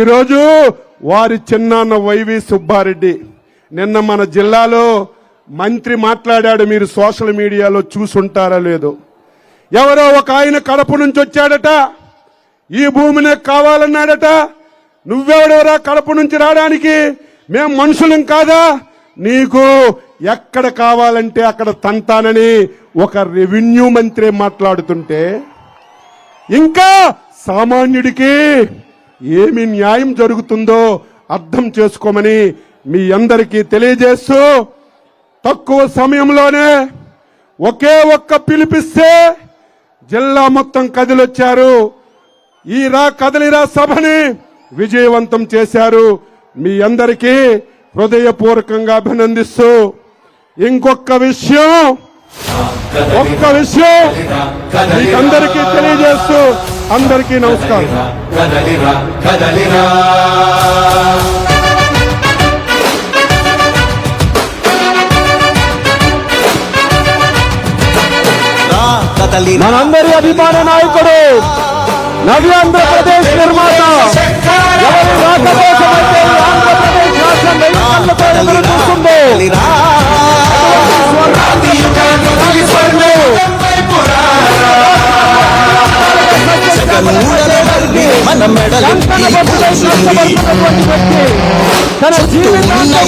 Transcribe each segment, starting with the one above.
ఈరోజు వారి చిన్నాన్న వైవి సుబ్బారెడ్డి. నిన్న మన జిల్లాలో మంత్రి మాట్లాడాడు మీరు సోషల్ మీడియాలో చూసుంటారా లేదు. ఎవరో ఒక ఆయన కడప నుంచి వచ్చాడట ఈ భూమినే కావాలన్నాడట నువ్వెవడెవరా కడప నుంచి రావడానికి? మేం మనుషులం కాదా? నీకు ఎక్కడ కావాలంటే అక్కడ తంతానని ఒక రెవెన్యూ మంత్రి మాట్లాడుతుంటే ఇంకా సామాన్యుడికి ఏమి న్యాయం జరుగుతుందో అర్థం చేసుకోమని మీ అందరికీ తెలియజేస్తూ తక్కువ సమయంలోనే ఒకే ఒక్క పిలిపిస్తే జిల్లా మొత్తం కదిలొచ్చారు. ఈ రా కదలిరా సభని విజయవంతం చేశారు. మీ అందరికీ హృదయపూర్వకంగా అభినందిస్తూ ఇంకొక విషయం. ఒక్క విషయం మీకందరికీ తెలియజేస్తూ అందరికీ నమస్కారం. మనందరి అభిమాన నాయకుడు నవి ఆంధ్రప్రదేశ్ నిర్మాత. ఆంధ్రప్రదేశ్ రాష్ట్రం చూస్తుంది. మన తన జీవితాన్ని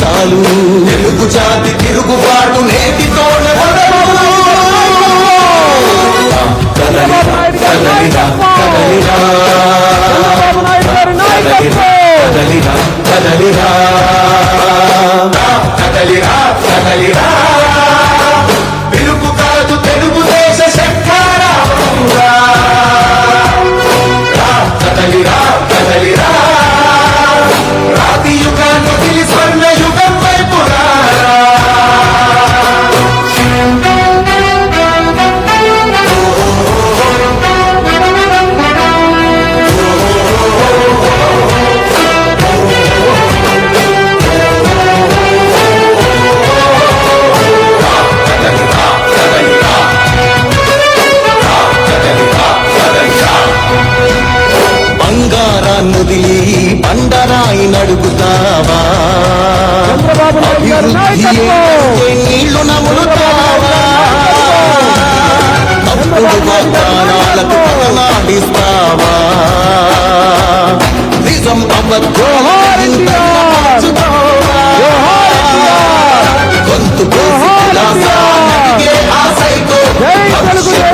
చాలు. తెలుగు జాతి తిరుగుబాటు నేటితో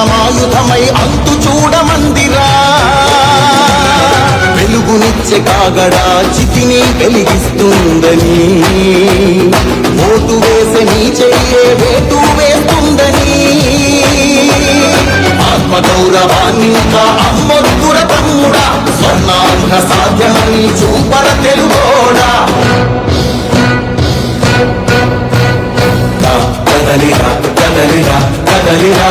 ఆర్తనాదమాయుధమై అంతు చూడమందిరా వెలుగునిచ్చే కాగడా చితిని వెలిగిస్తుందని. ఓటు వేసే నీ చెయ్యే వేటు వేస్తుందని. ఆత్మగౌరవాన్ని గౌరవాన్ని అమ్మొద్దుర తమ్ముడా స్వర్ణాంధ్ర సాధ్యమని చూపర తెలుగోడా. కదలిరా కదలిరా కదలిరా.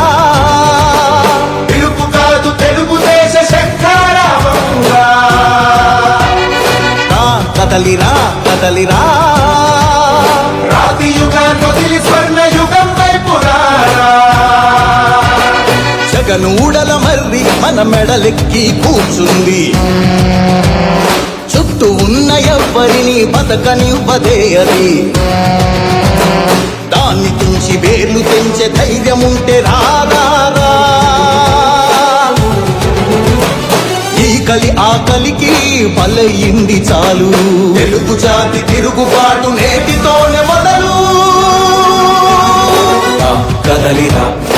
నూడల మర్రి మన మెడలెక్కి కూర్చుంది. చుట్టూ ఉన్న ఎవ్వరిని బతకనివ్వదే అది. దాన్ని తుంచి వేర్లు పెంచే ధైర్యముంటే రాదారా. ఈ కలి ఆకలికి బలయింది చాలు. తెలుగు జాతి తిరుగుబాటు నేటితోనే మొదలు. కదలిరా.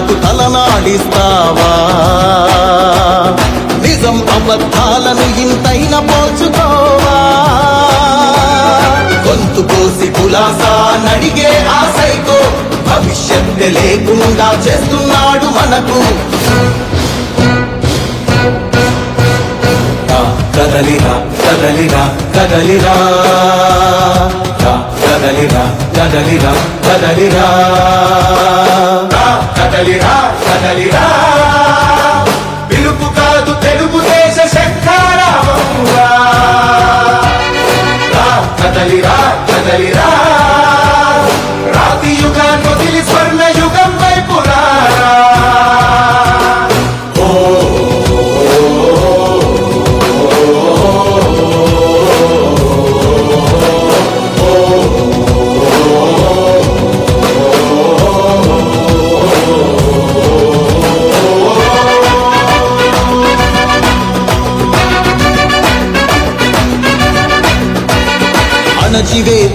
నాకు తలనాడిస్తావా? నిజం అబద్ధాలను ఇంతైన పోల్చుకోవా? గొంతు కోసి కులాసా నడిగే ఆశైకో భవిష్యత్తు లేకుండా చేస్తున్నాడు మనకు. కదలిరా కదలిరా కదలిరా. కదలిరా కదలిరా కదలిరా. కదలిరా కదలిరా. పిలుపు కాదు తెలుగుదేశ శంఖారావంగా కదలిరా కదలిరా.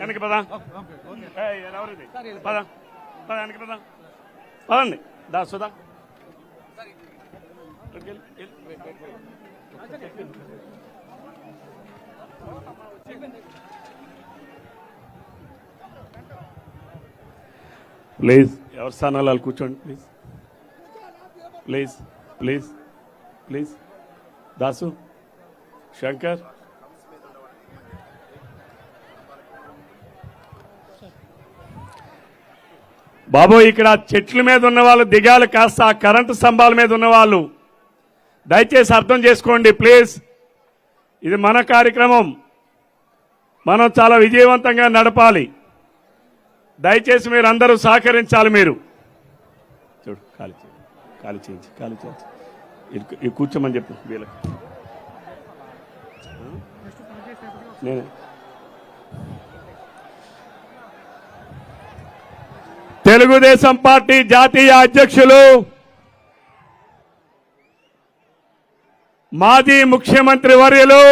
వెనక్కి పద. ఏయ్ ఎవరిది? పద. పద వెనక్కి పద. పదండి. దా సుధా. ప్లీజ్. ఎవరి స్థానాలు వాళ్ళు కూర్చోండి please. Please please please. Dasu Shankar. బాబోయ్ ఇక్కడ చెట్ల మీద ఉన్న వాళ్ళు దిగాలి కాస్త ఆ కరెంటు స్తంభాల మీద ఉన్నవాళ్ళు దయచేసి అర్థం చేసుకోండి ప్లీజ్. ఇది మన కార్యక్రమం. మనం చాలా విజయవంతంగా నడపాలి. దయచేసి మీరు అందరూ సహకరించాలి మీరు. చూడు ఖాళీ ఖాళీ చేయించి ఖాళీ చేయించి ఇది- కూర్చోమని చెప్పు వీళ్ళకి. నేను. తెలుగుదేశం పార్టీ జాతీయ అధ్యక్షులు మాజీ ముఖ్యమంత్రి వర్యులు